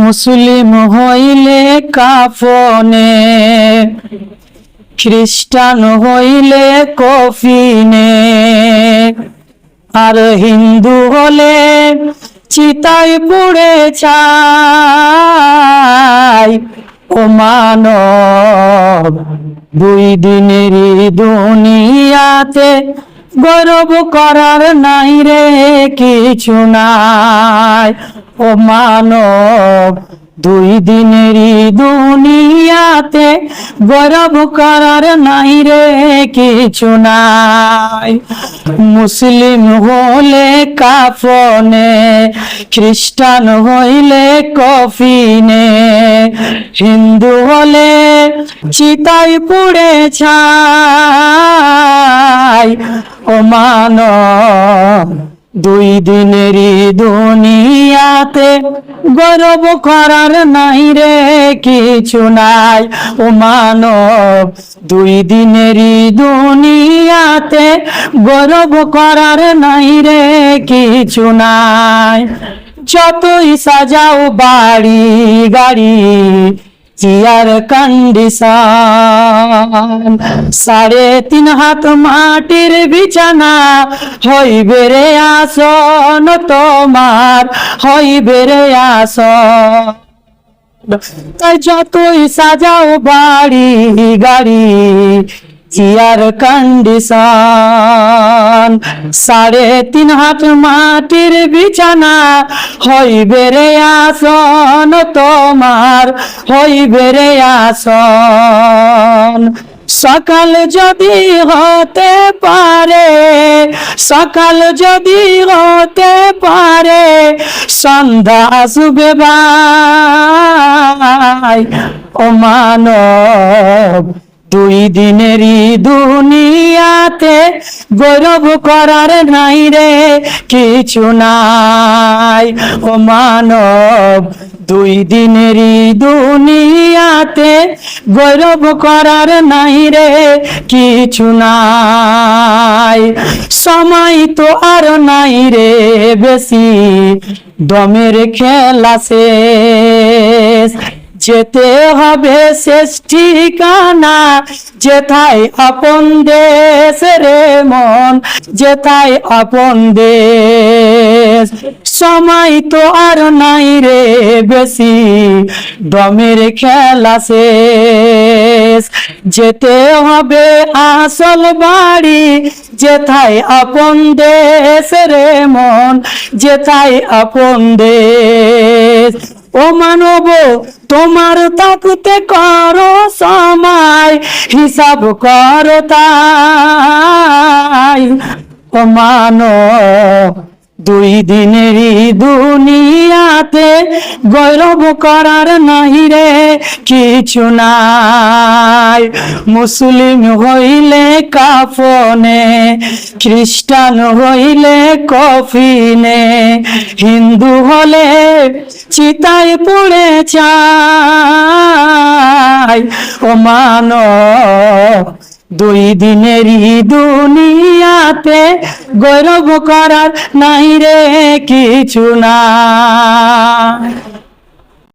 মুসলিম হইলে কাফনে, খ্রিস্টান হইলে কফিনে, আর হিন্দু হলে চিতায় পুড়ে ছাই। ও মানব, দুই দিনের দুনিয়াতে গৌরব করার নাই রে, কিছু নাই। ও মানব, দুই দিনেরই দুনিয়াতে গৌরব করার নাই রে, কিছু নাই। মুসলিম হলে কাফনে, খ্রিস্টান হইলে কফিনে। হিন্দু হলে চিতাই পুড়ে ছাই। ও মানব দুই দিনেরই দুনিয়াতে গৌরব করার নাই রে কিছু নাই। ও মানব, দুই দিনেরই দুনিয়াতে গৌরব করার নাই রে কিছু নাই। যতই সাজাও বাড়ি গাড়ি চেয়ার কন্ডিশন সাড়ে তিন হাত মাটির বিছানা, হইবে রে আসন তোমার, হইবে রে আসন। তাই যতই সাজাও বাড়ি গাড়ি চেয়ার কন্ডিশন সাড়ে তিন হাত মাটির বিছানা, হইবে রে আসন তোমার, হইবে রে আসন। সকাল যদি হতে পারে, সকাল যদি হতে পারে, সন্ধ্যা আসবে ভাই। ও মানব দুই দিনেরই দুনিয়াতে গৌরব করার নাই রে, কিছু নাই। ও মানব, দুই দিনেরই দুনিয়াতে গৌরব করার নাই রে, কিছু নাই। সময় তো আর নাই রে বেশি, দমের খেলা শেষ। যেতে হবে শেষ ঠিকানা। যেথায় আপন দেশ রে মন, যেথায় আপন দেশ। সময় তো আর নাই রে বেশি, দমের খেলা শেষ। যেতে হবে আসল বাড়ি, যেথায় আপন দেশ রে মন, যেথায় আপন দেশ। ও মানব তোমার তাকতে করো সময় হিসাব করো তাই। ও মানব দুই দিনেরই দুনিয়াতে গৌরব করার নাই রে, কিছু নাই। মুসলিম হইলে কাফনে, খ্রিস্টান হইলে কফিনে, হিন্দু হলে চিতায় পড়ে চাই ও মানব দুই দিনেরই দুনিয়াতে গৌরব করার নাই রে কিছু না।